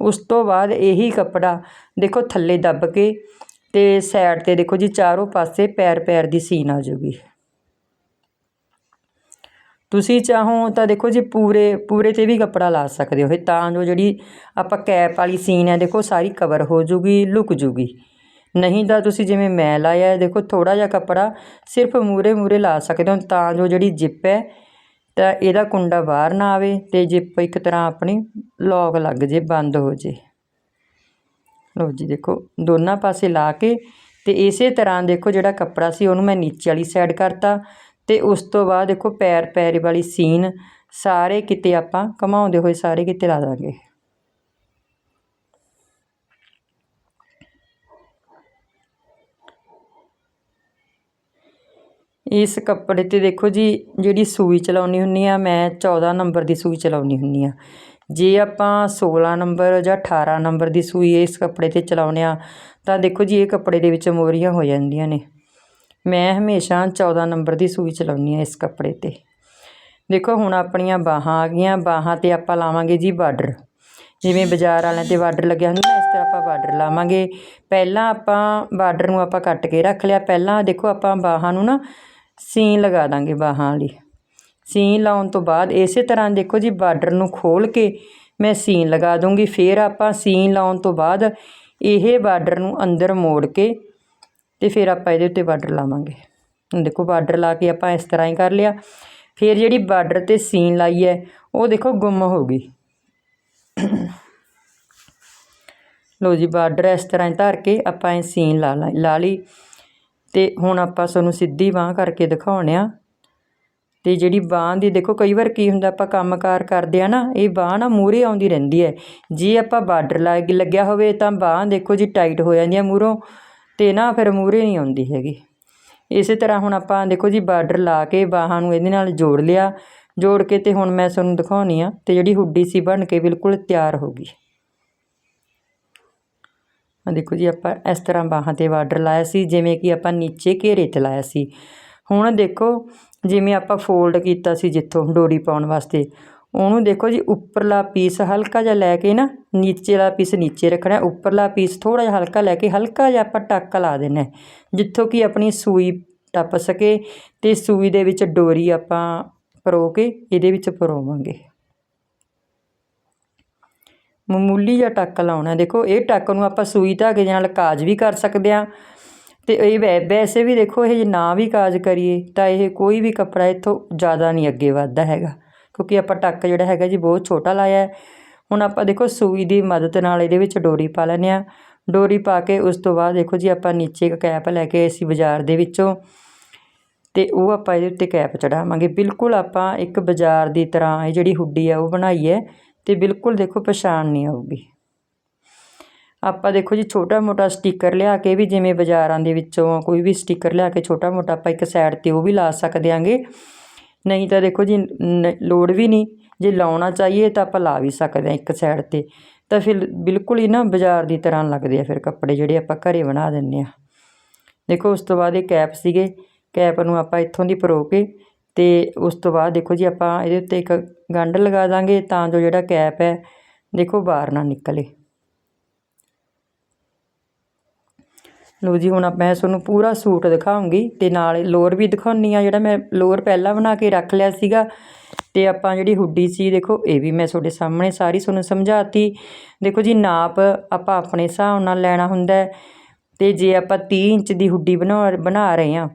ਉਸ ਤੋਂ ਬਾਅਦ ਇਹੀ ਕੱਪੜਾ ਦੇਖੋ ਥੱਲੇ ਦੱਬ ਕੇ ਤੇ ਸਾਈਡ ਤੇ ਦੇਖੋ ਜੀ ਚਾਰੋਂ ਪਾਸੇ ਪੈਰ ਪੈਰ ਦੀ ਸੀਨ ਆ ਜਾਊਗੀ। ਤੁਸੀਂ ਚਾਹੋ ਤਾਂ ਦੇਖੋ ਜੀ ਪੂਰੇ ਪੂਰੇ ਤੇ ਵੀ ਕੱਪੜਾ ਲਾ ਸਕਦੇ ਹੋ। ਇਹ ਤਾਂ ਜੋ ਜਿਹੜੀ ਆਪਾਂ ਕੈਪ ਵਾਲੀ ਸੀਨ ਹੈ, ਦੇਖੋ ਸਾਰੀ ਕਵਰ ਹੋ ਜੂਗੀ, ਲੁਕ ਜੂਗੀ। ਨਹੀਂ ਤਾਂ ਤੁਸੀਂ ਜਿਵੇਂ ਮੈਂ ਲਾਇਆ ਹੈ, ਦੇਖੋ ਥੋੜਾ ਜਿਹਾ ਕੱਪੜਾ ਸਿਰਫ ਮੂਰੇ ਮੂਰੇ ਲਾ ਸਕਦੇ ਹੋ। ਤਾਂ ਜੋ ਜਿਹੜੀ ਜਿੱਪ ਹੈ, ਤਾਂ ਇਹਦਾ ਕੁੰਡਾ ਬਾਹਰ ਨਾ ਆਵੇ ਤੇ ਜਿੱਪ ਇੱਕ ਤਰ੍ਹਾਂ ਆਪਣੀ ਲੌਕ ਲੱਗ ਜੇ, ਬੰਦ ਹੋ ਜੇ। ਲਓ ਜੀ ਦੇਖੋ, ਦੋਨਾਂ ਪਾਸੇ ਲਾ ਕੇ ਤੇ ਇਸੇ ਤਰ੍ਹਾਂ ਦੇਖੋ ਜਿਹੜਾ ਕੱਪੜਾ ਸੀ, ਉਹਨੂੰ ਮੈਂ ਨੀਚੇ ਵਾਲੀ ਸਾਈਡ ਕਰਤਾ। ਅਤੇ ਉਸ ਤੋਂ ਬਾਅਦ ਦੇਖੋ ਪੈਰ ਪੈਰ ਵਾਲੀ ਸੀਨ, ਸਾਰੇ ਕਿਤੇ ਆਪਾਂ ਘਮਾਉਂਦੇ ਹੋਏ ਸਾਰੇ ਕਿਤੇ ਲਾ ਦਾਂਗੇ। ਇਸ ਕੱਪੜੇ ਤੇ ਦੇਖੋ ਜੀ, ਜਿਹੜੀ ਸੂਈ ਚਲਾਉਣੀ ਹੁੰਨੀ ਆ, ਮੈਂ 14 ਨੰਬਰ ਦੀ ਸੂਈ ਚਲਾਉਣੀ ਹੁੰਨੀ ਆ। ਜੇ ਆਪਾਂ 16 ਨੰਬਰ ਜਾਂ 18 ਨੰਬਰ ਦੀ ਸੂਈ ਇਸ ਕੱਪੜੇ ਤੇ ਚਲਾਉਨੇ ਆ, ਤਾਂ ਦੇਖੋ ਜੀ, ਇਹ ਕੱਪੜੇ ਦੇ ਵਿੱਚ ਮੋਰੀਆਂ ਹੋ ਜਾਂਦੀਆਂ ਨੇ। ਮੈਂ ਹਮੇਸ਼ਾ 14 ਨੰਬਰ ਦੀ ਸੂਈ ਚਲਾਉਣੀ ਆ ਇਸ ਕੱਪੜੇ ਤੇ। ਦੇਖੋ, ਹੁਣ ਆਪਣੀਆਂ ਬਾਹਾਂ ਆ ਗਈਆਂ। ਬਾਹਾਂ ਤੇ ਆਪਾਂ ਲਾਵਾਂਗੇ ਜੀ ਬਾਰਡਰ। ਜਿਵੇਂ ਬਾਜ਼ਾਰ ਵਾਲਿਆਂ ਤੇ ਬਾਰਡਰ ਲੱਗਿਆ ਹੁੰਦਾ ਨਾ ਇਸ ਤਰ੍ਹਾਂ ਆਪਾਂ ਬਾਰਡਰ ਲਾਵਾਂਗੇ। ਪਹਿਲਾਂ ਆਪਾਂ ਬਾਰਡਰ ਨੂੰ ਆਪਾਂ ਕੱਟ ਕੇ ਰੱਖ ਲਿਆ। ਪਹਿਲਾਂ ਦੇਖੋ, ਆਪਾਂ ਬਾਹਾਂ ਨੂੰ ਨਾ ਸੀਨ ਲਗਾ ਦਾਂਗੇ ਬਾਹਾਂ ਵਾਲੀ। ਸੀਨ ਲਾਉਣ ਤੋਂ ਬਾਅਦ ਇਸੇ ਤਰ੍ਹਾਂ ਦੇਖੋ ਜੀ, ਬਾਰਡਰ ਨੂੰ ਖੋਲ ਕੇ ਮੈਂ ਸੀਨ ਲਗਾ ਦੂੰਗੀ। ਫਿਰ ਆਪਾਂ ਸੀਨ ਲਾਉਣ ਤੋਂ ਬਾਅਦ ਇਹ ਬਾਰਡਰ ਨੂੰ ਅੰਦਰ ਮੋੜ ਕੇ ਤੇ ਫਿਰ ਆਪਾਂ ਇਹਦੇ ਉੱਤੇ ਬਾਰਡਰ ਲਾਵਾਂਗੇ। ਹੁਣ ਦੇਖੋ ਬਾਰਡਰ ਲਾ ਕੇ ਆਪਾਂ ਇਸ ਤਰ੍ਹਾਂ ਹੀ ਕਰ ਲਿਆ। ਫਿਰ ਜਿਹੜੀ ਬਾਰਡਰ ਤੇ ਸੀਨ ਲਾਈ ਹੈ, ਉਹ ਦੇਖੋ ਗੁੰਮ ਹੋ ਗਈ। ਲੋ ਜੀ ਬਾਰਡਰ ਇਸ ਤਰ੍ਹਾਂ ਹੀ ਧਰ ਕੇ ਆਪਾਂ ਇਹ ਸੀਨ ਲਾ ਲਾ ਲਾ ਲਈ। ਤੇ ਹੁਣ ਆਪਾਂ ਤੁਹਾਨੂੰ ਸਿੱਧੀ ਬਾਹ ਕਰਕੇ ਦਿਖਾਉਣੇ ਆ। ਤੇ ਜਿਹੜੀ ਬਾਹ ਦੀ ਦੇਖੋ, ਕਈ ਵਾਰ ਕੀ ਹੁੰਦਾ, ਆਪਾਂ ਕੰਮਕਾਰ ਕਰਦੇ ਆ ਨਾ, ਇਹ ਬਾਹ ਨਾ ਮੂਰੇ ਆਉਂਦੀ ਰਹਿੰਦੀ ਹੈ। ਜੇ ਆਪਾਂ ਬਾਰਡਰ ਲੱਗ ਲੱਗਿਆ ਹੋਵੇ ਤਾਂ ਬਾਹ ਦੇਖੋ ਜੀ ਟਾਈਟ ਹੋ ਜਾਂਦੀ ਹੈ ਮੂਰੋਂ ਤੇ ਨਾ ਫਿਰ ਮੂਰੇ ਨਹੀਂ ਆਉਂਦੀ ਹੈਗੀ। ਇਸੇ ਤਰ੍ਹਾਂ ਹੁਣ ਆਪਾਂ ਦੇਖੋ ਜੀ ਬਾਰਡਰ ਲਾ ਕੇ ਬਾਹਾਂ ਨੂੰ ਇਹਦੇ ਨਾਲ ਜੋੜ ਲਿਆ। ਜੋੜ ਕੇ ਤੇ ਹੁਣ ਮੈਂ ਤੁਹਾਨੂੰ ਦਿਖਾਉਣੀ ਆ ਤੇ ਜਿਹੜੀ ਹੁੱਡੀ ਸੀ ਬਣ ਕੇ ਬਿਲਕੁਲ ਤਿਆਰ ਹੋ ਗਈ। ਆ ਦੇਖੋ ਜੀ ਆਪਾਂ ਇਸ ਤਰ੍ਹਾਂ ਬਾਹਾਂ ਤੇ ਬਾਰਡਰ ਲਾਇਆ ਸੀ, ਜਿਵੇਂ ਕਿ ਆਪਾਂ ਨੀਚੇ ਘੇਰੇ ਤੇ ਲਾਇਆ ਸੀ। ਹੁਣ ਦੇਖੋ ਜਿਵੇਂ ਆਪਾਂ ਫੋਲਡ ਕੀਤਾ ਸੀ ਜਿੱਥੋਂ ਡੋਰੀ ਪਾਉਣ ਵਾਸਤੇ ਉਹਨੂੰ ਦੇਖੋ ਜੀ, ਉੱਪਰਲਾ ਪੀਸ ਹਲਕਾ ਜਿਹਾ ਲੈ ਕੇ ਨਾ, ਨੀਚੇਲਾ ਪੀਸ ਨੀਚੇ ਰੱਖਣਾ, ਉੱਪਰਲਾ ਪੀਸ ਥੋੜਾ ਜਿਹਾ ਹਲਕਾ ਲੈ ਕੇ ਹਲਕਾ ਜਿਹਾ ਆਪਾਂ ਟੱਕ ਲਾ ਦੇਣਾ ਜਿੱਥੋਂ ਕਿ ਆਪਣੀ ਸੂਈ ਟੱਪ ਸਕੇ ਤੇ ਸੂਈ ਦੇ ਵਿੱਚ ਡੋਰੀ ਆਪਾਂ ਪਰੋ ਕੇ ਇਹਦੇ ਵਿੱਚ ਪਰੋਵਾਂਗੇ। ਮਾਮੂਲੀ ਜਿਹਾ ਟੱਕ ਲਾਉਣਾ ਦੇਖੋ, ਇਹ ਟੱਕ ਨੂੰ ਆਪਾਂ ਸੂਈ ਧਾਗੇ ਨਾਲ ਕਾਜ ਵੀ ਕਰ ਸਕਦੇ ਆ ਤੇ ਇਹ ਵੈਸੇ ਵੀ ਦੇਖੋ, ਇਹ ਜੇ ਨਾ ਵੀ ਕਾਜ ਕਰੀਏ ਤਾਂ ਇਹ ਕੋਈ ਵੀ ਕੱਪੜਾ ਇੱਥੋਂ ਜ਼ਿਆਦਾ ਨਹੀਂ ਅੱਗੇ ਵੱਧਦਾ ਹੈਗਾ। ਕਿਉਂਕਿ ਆਪਾਂ ਟੱਕ ਜਿਹੜਾ ਹੈਗਾ ਜੀ ਬਹੁਤ ਛੋਟਾ ਲਾਇਆ ਹੁਣ ਆਪਾਂ ਦੇਖੋ ਸੂਈ ਦੀ ਮਦਦ ਨਾਲ ਇਹਦੇ ਵਿੱਚ ਡੋਰੀ ਪਾ ਲੈਂਦੇ ਆ ਡੋਰੀ ਪਾ ਕੇ ਉਸ ਤੋਂ ਬਾਅਦ ਦੇਖੋ ਜੀ ਆਪਾਂ ਨੀਚੇ ਇੱਕ ਕੈਪ ਲੈ ਕੇ ਅਸੀਂ ਬਾਜ਼ਾਰ ਦੇ ਵਿੱਚੋਂ ਤੇ ਉਹ ਆਪਾਂ ਇਹਦੇ ਉੱਤੇ ਕੈਪ ਚੜਾਵਾਂਗੇ ਬਿਲਕੁਲ ਆਪਾਂ ਇੱਕ ਬਾਜ਼ਾਰ ਦੀ ਤਰ੍ਹਾਂ ਇਹ ਜਿਹੜੀ ਹੁੱਡੀ ਆ ਉਹ ਬਣਾਈ ਹੈ ਤੇ ਬਿਲਕੁਲ ਦੇਖੋ ਪਛਾਣ ਨਹੀਂ ਆਊਗੀ। ਆਪਾਂ ਦੇਖੋ ਜੀ ਛੋਟਾ ਮੋਟਾ ਸਟicker ਲਿਆ ਕੇ ਵੀ ਜਿਵੇਂ ਬਾਜ਼ਾਰਾਂ ਦੇ ਵਿੱਚੋਂ ਕੋਈ ਵੀ ਸਟicker ਲਿਆ ਕੇ ਛੋਟਾ ਮੋਟਾ ਆਪਾਂ ਇੱਕ ਸਾਈਡ ਤੇ ਉਹ ਵੀ ਲਾ ਸਕਦੇ ਆਂਗੇ। ਨਹੀਂ ਤਾਂ ਦੇਖੋ ਜੀ ਲੋੜ ਵੀ ਨਹੀਂ। ਜੇ ਲਾਉਣਾ ਚਾਹੀਏ ਤਾਂ ਆਪਾਂ ਲਾ ਵੀ ਸਕਦੇ ਹਾਂ ਇੱਕ ਸਾਈਡ ਤੇ। ਤਾਂ ਫਿਰ ਬਿਲਕੁਲ ਹੀ ਨਾ ਬਾਜ਼ਾਰ ਦੀ ਤਰ੍ਹਾਂ ਲੱਗਦੇ ਆ ਫਿਰ ਕੱਪੜੇ ਜਿਹੜੇ ਆਪਾਂ ਘਰੇ ਬਣਾ ਦਿੰਨੇ ਆ ਦੇਖੋ, ਉਸ ਤੋਂ ਬਾਅਦ ਇਹ ਕੈਪ ਸੀਗੇ। ਕੈਪ ਨੂੰ ਆਪਾਂ ਇੱਥੋਂ ਦੀ ਪਰੋ ਕੇ ਤੇ ਉਸ ਤੋਂ ਬਾਅਦ ਦੇਖੋ ਜੀ, ਆਪਾਂ ਇਹਦੇ ਉੱਤੇ ਇੱਕ ਗੰਢ ਲਗਾ ਦਾਂਗੇ ਤਾਂ ਜੋ ਜਿਹੜਾ ਕੈਪ ਹੈ, ਦੇਖੋ ਬਾਹਰ ਨਾ ਨਿਕਲੇ। ਲੋ ਜੀ, ਹੁਣ ਮੈਂ ਤੁਹਾਨੂੰ ਪੂਰਾ ਸੂਟ ਦਿਖਾਉਂਗੀ ਤੇ ਨਾਲ ਲੋਅਰ ਵੀ ਦਿਖਾਉਣੀ ਆ ਜਿਹੜਾ ਮੈਂ ਲੋਅਰ ਪਹਿਲਾਂ ਬਣਾ ਕੇ ਰੱਖ ਲਿਆ ਸੀਗਾ। ਤੇ ਆਪਾਂ ਜਿਹੜੀ ਹੁੱਡੀ ਸੀ, ਦੇਖੋ, ਇਹ ਵੀ ਮੈਂ ਤੁਹਾਡੇ ਸਾਹਮਣੇ ਸਾਰੀ ਤੁਹਾਨੂੰ ਸਮਝਾਤੀ। ਦੇਖੋ ਜੀ, ਨਾਪ ਆਪਾਂ ਆਪਣੇ ਹਿਸਾਬ ਨਾਲ ਲੈਣਾ ਹੁੰਦਾ ਤੇ ਜੇ ਆਪਾਂ 30 ਇੰਚ ਦੀ ਹੁੱਡੀ ਬਣਾ ਬਣਾ ਰਹੇ ਆ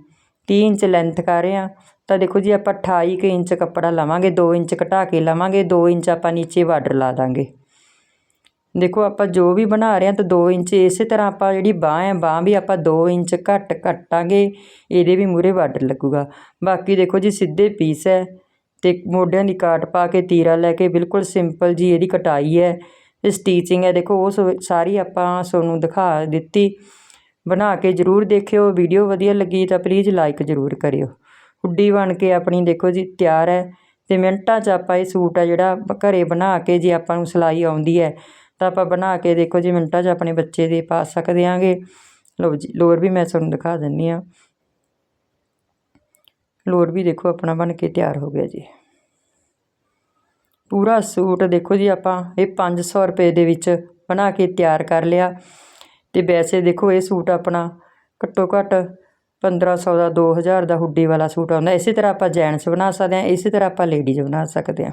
30 ਇੰਚ ਲੈਂਥ ਕਰ ਰਹੇ ਆ ਤਾਂ ਦੇਖੋ ਜੀ, ਆਪਾਂ 28 ਕੁ ਇੰਚ ਕੱਪੜਾ ਲਵਾਂਗੇ 2 ਇੰਚ ਘਟਾ ਕੇ ਲਵਾਂਗੇ 2 ਇੰਚ ਆਪਾਂ ਨੀਚੇ ਬਾਰਡਰ ਲਾ ਦਾਂਗੇ। ਦੇਖੋ, ਆਪਾਂ ਜੋ ਵੀ ਬਣਾ ਰਹੇ ਹਾਂ ਤਾਂ 2 ਇੰਚ, ਇਸੇ ਤਰ੍ਹਾਂ ਆਪਾਂ ਜਿਹੜੀ ਬਾਹ ਹੈ, ਬਾਹ ਵੀ ਆਪਾਂ 2 ਇੰਚ ਘੱਟ ਕੱਟਾਂਗੇ, ਇਹਦੇ ਵੀ ਮੂਰੇ ਬਾਰਡਰ ਲੱਗੂਗਾ। ਬਾਕੀ ਦੇਖੋ ਜੀ, ਸਿੱਧੇ ਪੀਸ ਹੈ ਤੇ ਮੋਢਿਆਂ ਦੀ ਕਾਟ ਪਾ ਕੇ ਤੀਰਾ ਲੈ ਕੇ ਬਿਲਕੁਲ ਸਿੰਪਲ ਜੀ ਇਹਦੀ ਕਟਾਈ ਹੈ ਤੇ ਸਟੀਚਿੰਗ ਹੈ। ਦੇਖੋ, ਉਹ ਸਾਰੀ ਆਪਾਂ ਤੁਹਾਨੂੰ ਦਿਖਾ ਦਿੱਤੀ। ਬਣਾ ਕੇ ਜ਼ਰੂਰ ਦੇਖਿਓ, ਵੀਡੀਓ ਵਧੀਆ ਲੱਗੀ ਤਾਂ ਪਲੀਜ਼ ਲਾਈਕ ਜ਼ਰੂਰ ਕਰਿਓ। ਹੁੱਡੀ ਬਣ ਕੇ ਆਪਣੀ ਦੇਖੋ ਜੀ, ਤਿਆਰ ਹੈ ਤੇ ਮਿੰਟਾਂ 'ਚ ਆਪਾਂ ਇਹ ਸੂਟ ਆ ਜਿਹੜਾ ਘਰੇ ਬਣਾ ਕੇ ਜੇ ਆਪਾਂ ਨੂੰ ਸਿਲਾਈ ਆਉਂਦੀ ਹੈ ਤਾਂ ਆਪਾਂ ਬਣਾ ਕੇ ਦੇਖੋ ਜੀ ਮਿੰਟਾਂ 'ਚ ਆਪਣੇ ਬੱਚੇ ਦੇ ਪਾ ਸਕਦੇ ਆਂਗੇ। ਲਓ ਜੀ ਲੋਰ ਵੀ ਮੈਂ ਤੁਹਾਨੂੰ ਦਿਖਾ ਦਿੰਨੀ ਆ। ਲੋਰ ਵੀ ਦੇਖੋ ਆਪਣਾ ਬਣ ਕੇ ਤਿਆਰ ਹੋ ਗਿਆ ਜੀ। ਪੂਰਾ ਸੂਟ ਦੇਖੋ ਜੀ ਆਪਾਂ, ਇਹ 500 ਰੁਪਏ ਦੇ ਵਿੱਚ ਬਣਾ ਕੇ ਤਿਆਰ ਕਰ ਲਿਆ। ਤੇ ਵੈਸੇ ਦੇਖੋ ਇਹ ਸੂਟ ਆਪਣਾ ਘੱਟੋ ਘੱਟ 1500 ਦਾ 2000 ਦਾ ਹੁੱਡੀ ਵਾਲਾ ਸੂਟ ਆਉਂਦਾ। ਇਸੇ ਤਰ੍ਹਾਂ ਆਪਾਂ ਜੈਂਟਸ ਬਣਾ ਸਕਦੇ ਹਾਂ ਇਸੇ ਤਰ੍ਹਾਂ ਆਪਾਂ ਲੇਡੀਜ਼ ਬਣਾ ਸਕਦੇ ਹਾਂ